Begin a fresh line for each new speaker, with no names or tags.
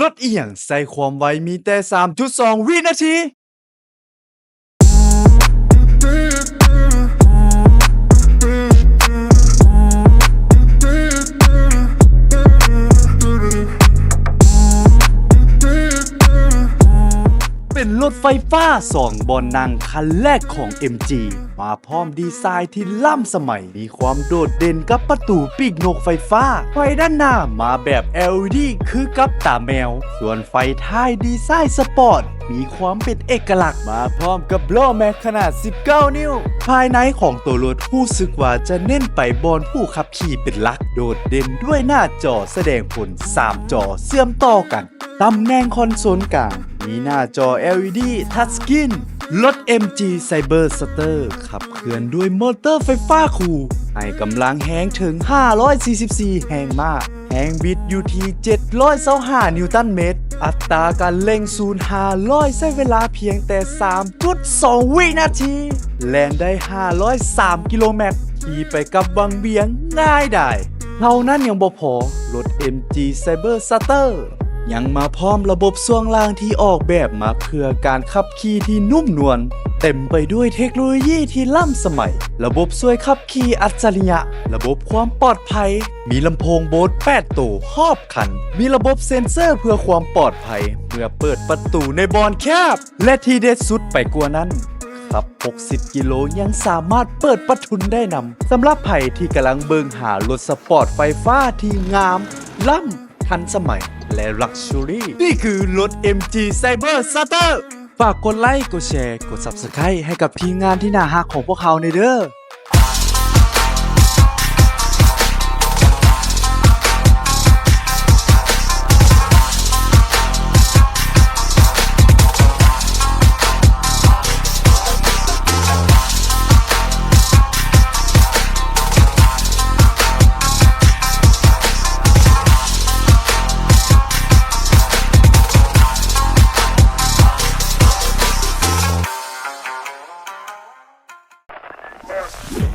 ลดเอียงใส่ความไวมีแต่ 3.2 วินาที รถไฟฟ้าสองบอนนังคันแรกของ MG มาพร้อมดีไซน์ที่ล้ำสมัย มีความโดดเด่นกับประตูปีกนกไฟฟ้า ไฟด้านหน้ามาแบบ LED คือกับตาแมว ส่วนไฟท้ายดีไซน์สปอร์ต มีความเป็นเอกลักษณ์มาพร้อมกับล้อแม็กขนาด 19 นิ้ว ภายในของตัวรถผู้สึกว่าจะเน้นไปบอนผู้ขับขี่เป็นหลัก โดดเด่นด้วยหน้าจอแสดงผล 3 จอเชื่อมต่อกัน ตำแหน่งคอนโซลกลาง มีหน้าจอ LED Touchscreen รถ MG Cyber Starter ขับเคลื่อนด้วยมอเตอร์ไฟฟ้าคูให้กำลังแหงถึง 544 แห่งม้าแหงบิดอยู่ที่725นิวตันเมตร อัตราการเร่งศูนย์500ใช้เวลาเพียงแต่ 3.2 วินาที แลนได้ 503 กิโลเมตรขี่ไปกับวังเวียงง่ายได้เท่านั้นยังบ่พอรถ MG Cyber Starter ยังมาพร้อมระบบส่วงล่างที่ออกแบบมาเพื่อการขับขี่ที่นุ่มนวลเต็มไปด้วยเทคโนโลยีที่ล้ำสมัย ระบบช่วยขับขี่อัจฉริยะ ระบบความปลอดภัย มีลำโพงโบส8ตัวครอบคัน มีระบบเซ็นเซอร์เพื่อความปลอดภัย เมื่อเปิดประตูในบอนแคบ และที่เด็ดสุดไปกว่านั้นขับ 60 กิโลยังสามารถเปิดประทุนได้นำสำหรับไผ่ที่กำลังเบิงหารถสปอร์ตไฟฟ้าที่งาม ล้ำ ทันสมัย และลักชัวรี่นี่คือรถ MG Cyber Starter ฝากกดไลค์ กดแชร์ กด Subscribe ให้กับทีมงานที่น่าฮักของพวกเขาในเด้อ Yeah.